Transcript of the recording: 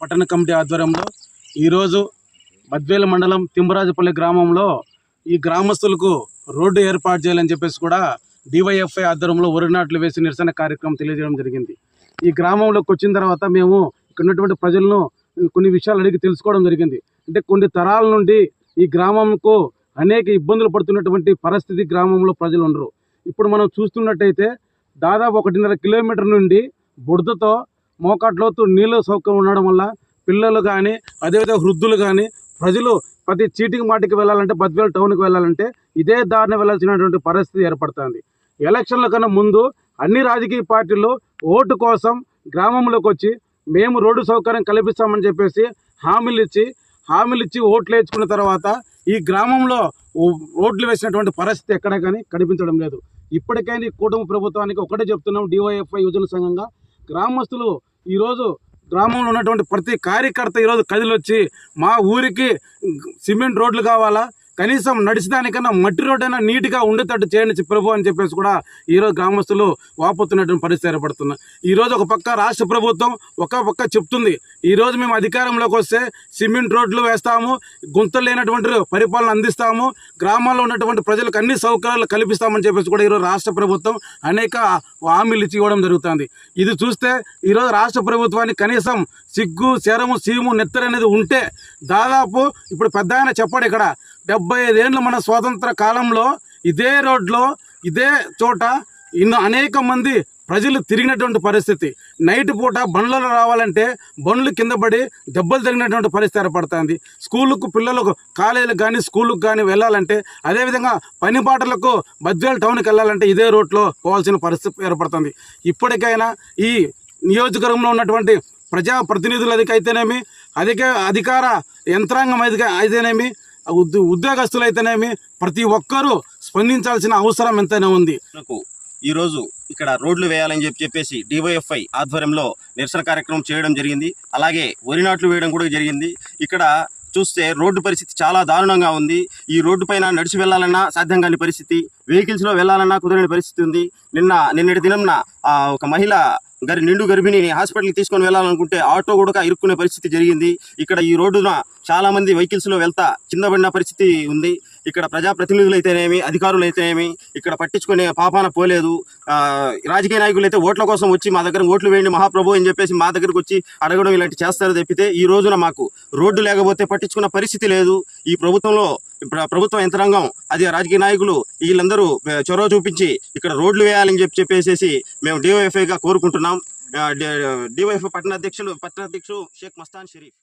పట్టణ కమిటీ ఆధ్వర్యంలో ఈరోజు బద్వేలు మండలం తిమ్మరాజపల్లి గ్రామంలో ఈ గ్రామస్తులకు రోడ్డు ఏర్పాటు చేయాలని చెప్పేసి కూడా డివైఎఫ్ఐ ఆధ్వర్యంలో ఒరినాట్లు వేసి నిరసన కార్యక్రమం తెలియజేయడం జరిగింది. ఈ గ్రామంలోకి వచ్చిన తర్వాత మేము ఇక్కడ ఉన్నటువంటి ప్రజలను కొన్ని విషయాలు అడిగి తెలుసుకోవడం జరిగింది. అంటే కొన్ని తరాల నుండి ఈ గ్రామంకు అనేక ఇబ్బందులు పడుతున్నటువంటి పరిస్థితి గ్రామంలో ప్రజలు ఉండరు. ఇప్పుడు మనం చూస్తున్నట్టయితే దాదాపు ఒకటిన్నర కిలోమీటర్ నుండి బుడదతో మోకాట్లోతు నీళ్ళ సౌకర్యం ఉండడం వల్ల పిల్లలు కానీ అదేవిధంగా వృద్ధులు కానీ ప్రజలు ప్రతి చీటికి మాటికి వెళ్ళాలంటే బద్వేలు టౌన్కి వెళ్ళాలంటే ఇదే దారిని వెళ్ళాల్సినటువంటి పరిస్థితి ఏర్పడుతుంది. ఎలక్షన్ల కన్నా ముందు అన్ని రాజకీయ పార్టీలు ఓటు కోసం గ్రామంలోకి వచ్చి మేము రోడ్డు సౌకర్యం కల్పిస్తామని చెప్పేసి హామీలు ఇచ్చి హామీలు ఇచ్చి ఓట్లు వేసుకున్న తర్వాత ఈ గ్రామంలో ఓట్లు వేసినటువంటి పరిస్థితి ఎక్కడ కానీ కనిపించడం లేదు. ఇప్పటికైనా ఈ కుటుంబ ప్రభుత్వానికి ఒకటే చెప్తున్నాం డివైఎఫ్ఐ యువజన సంఘంగా గ్రామస్తులు ఈరోజు గ్రామంలో ఉన్నటువంటి ప్రతి కార్యకర్త ఈరోజు కదిలొచ్చి మా ఊరికి సిమెంట్ రోడ్లు కావాలా? కనీసం నడిచడానికన్నా మట్టి రోడ్ అయినా నీట్గా ఉండేటట్టు చేయండి ప్రభు అని చెప్పేసి కూడా ఈరోజు గ్రామస్తులు వాపోతున్నటువంటి పరిస్థితి ఏర్పడుతున్నాయి ఈరోజు ఒక పక్క రాష్ట్ర ప్రభుత్వం ఒక పక్క చెప్తుంది. ఈరోజు మేము అధికారంలోకి వస్తే సిమెంట్ రోడ్లు వేస్తాము గుంతలు లేనటువంటి పరిపాలన అందిస్తాము గ్రామాల్లో ఉన్నటువంటి ప్రజలకు అన్ని సౌకర్యాలు కల్పిస్తామని చెప్పేసి కూడా ఈరోజు రాష్ట్ర ప్రభుత్వం అనేక హామీలు ఇచ్చి ఇవ్వడం జరుగుతుంది. ఇది చూస్తే ఈరోజు రాష్ట్ర ప్రభుత్వానికి కనీసం సిగ్గు శరము సీము నెత్తరు అనేది ఉంటే దాదాపు ఇప్పుడు పెద్ద ఆయన చెప్పాడు ఇక్కడ డెబ్బై ఐదేళ్ళు మన స్వాతంత్ర కాలంలో ఇదే రోడ్లో ఇదే చోట ఇన్ని అనేక మంది ప్రజలు తిరిగినటువంటి పరిస్థితి. నైట్ పూట బండ్లలో రావాలంటే బండ్లు కింద పడి దెబ్బలు తగినటువంటి పరిస్థితి ఏర్పడుతుంది. స్కూళ్ళకు పిల్లలకు కాలేజీలకు కానీ స్కూళ్ళకు కానీ వెళ్ళాలంటే అదేవిధంగా పనిపాటలకు బద్వేల్ టౌన్కి వెళ్ళాలంటే ఇదే రోడ్లో పోవాల్సిన పరిస్థితి ఏర్పడుతుంది. ఇప్పటికైనా ఈ నియోజకవర్గంలో ఉన్నటువంటి ప్రజాప్రతినిధులు అయితేనేమి అధిక అధికార యంత్రాంగం అయితే అయితేనేమి ఉద్యో ఉద్యోగస్తులు అయితేనేమి ప్రతి ఒక్కరూ స్పందించాల్సిన అవసరం ఎంతైనా ఉంది. ఈరోజు ఇక్కడ రోడ్లు వేయాలని చెప్పి చెప్పేసి డివైఎఫ్ఐ ఆధ్వర్యంలో నిరసన కార్యక్రమం చేయడం జరిగింది. అలాగే వరి నాట్లు వేయడం కూడా జరిగింది. ఇక్కడ చూస్తే రోడ్డు పరిస్థితి చాలా దారుణంగా ఉంది. ఈ రోడ్డు పైన నడిచి వెళ్ళాలన్నా సాధ్యం కాని పరిస్థితి. వెహికల్స్లో వెళ్ళాలన్నా కుదరని పరిస్థితి ఉంది. నిన్న నిన్నటి దినంన ఒక మహిళ గరి నిండు గర్భిణిని హాస్పిటల్కి తీసుకొని వెళ్ళాలనుకుంటే ఆటో కూడా ఇరుక్కునే పరిస్థితి జరిగింది. ఇక్కడ ఈ రోడ్డున చాలా మంది వెహికల్స్లో వెళ్తా కింద పరిస్థితి ఉంది. ఇక్కడ ప్రజాప్రతినిధులు అయితేనేమి అధికారులు అయితేనేమి ఇక్కడ పట్టించుకునే పాపాన పోలేదు. రాజకీయ నాయకులు అయితే ఓట్ల కోసం వచ్చి మా దగ్గర ఓట్లు వేయండి మహాప్రభు అని చెప్పేసి మా దగ్గరకు వచ్చి అడగడం ఇలాంటి చేస్తారు తప్పితే ఈ రోజున మాకు రోడ్డు లేకపోతే పట్టించుకున్న పరిస్థితి లేదు. ఈ ప్రభుత్వంలో ప్ర- ప్రభుత్వ యంత్రాంగం అది రాజకీయ నాయకులు వీళ్ళందరూ చొరవ చూపించి ఇక్కడ రోడ్లు వేయాలని చెప్పి చెప్పేసి మేము డివైఎఫ్ఐగా కోరుకుంటున్నాం. డివైఎఫ్ఐ పట్టణ అధ్యక్షులు పట్టణ అధ్యక్షుడు షేక్ మస్తాన్ షరీఫ్.